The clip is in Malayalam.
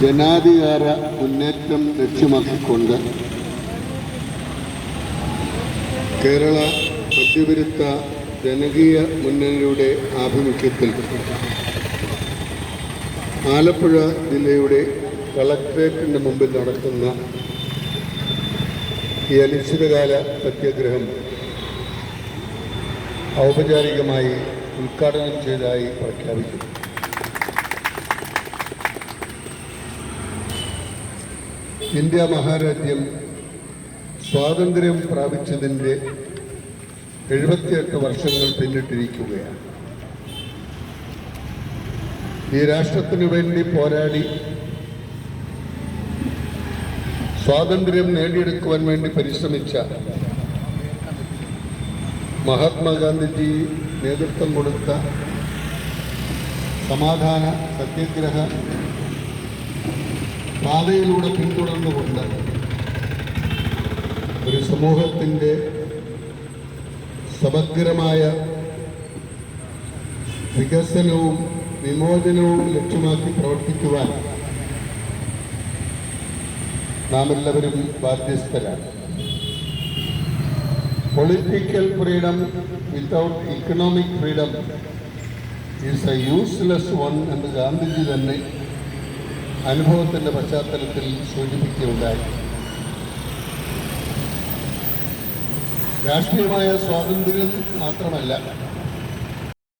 ജനാധികാര മുന്നേറ്റം ലക്ഷ്യമാക്കിക്കൊണ്ട് കേരള മധ്യവിരുദ്ധ ജനകീയ മുന്നണിയുടെ ആഭിമുഖ്യത്തിൽ ആലപ്പുഴ ജില്ലയുടെ കളക്ട്രേറ്റിന്റെ മുമ്പിൽ നടക്കുന്ന ഈ അനിശ്ചിതകാല സത്യാഗ്രഹം ഔപചാരികമായി ഉദ്ഘാടനം ചെയ്തതായി പ്രഖ്യാപിക്കുന്നു. ഇന്ത്യ മഹാരാജ്യം സ്വാതന്ത്ര്യം പ്രാപിച്ചതിന്റെ എഴുപത്തിയെട്ട് വർഷങ്ങൾ പിന്നിട്ടിരിക്കുകയാണ്. ഈ രാഷ്ട്രത്തിനു വേണ്ടി പോരാടി സ്വാതന്ത്ര്യം നേടിയെടുക്കുവാൻ വേണ്ടി പരിശ്രമിച്ച മഹാത്മാഗാന്ധിജി നേതൃത്വം കൊടുത്ത സമാധാന സത്യാഗ്രഹ പാതയിലൂടെ പിന്തുടർന്നുകൊണ്ട് ഒരു സമൂഹത്തിന്റെ സമഗ്രമായ വികസനവും വിമോചനവും ലക്ഷ്യമാക്കി പ്രവർത്തിക്കുവാൻ നാം എല്ലാവരും ബാധ്യസ്ഥരാണ്. Political freedom without economic freedom is a useless one എന്ന് ഗാന്ധിജി തന്നെ അനുഭവത്തിന്റെ പശ്ചാത്തലത്തിൽ സൂചിപ്പിക്കുകയുണ്ടായി. രാഷ്ട്രീയമായ സ്വാതന്ത്ര്യം മാത്രമല്ല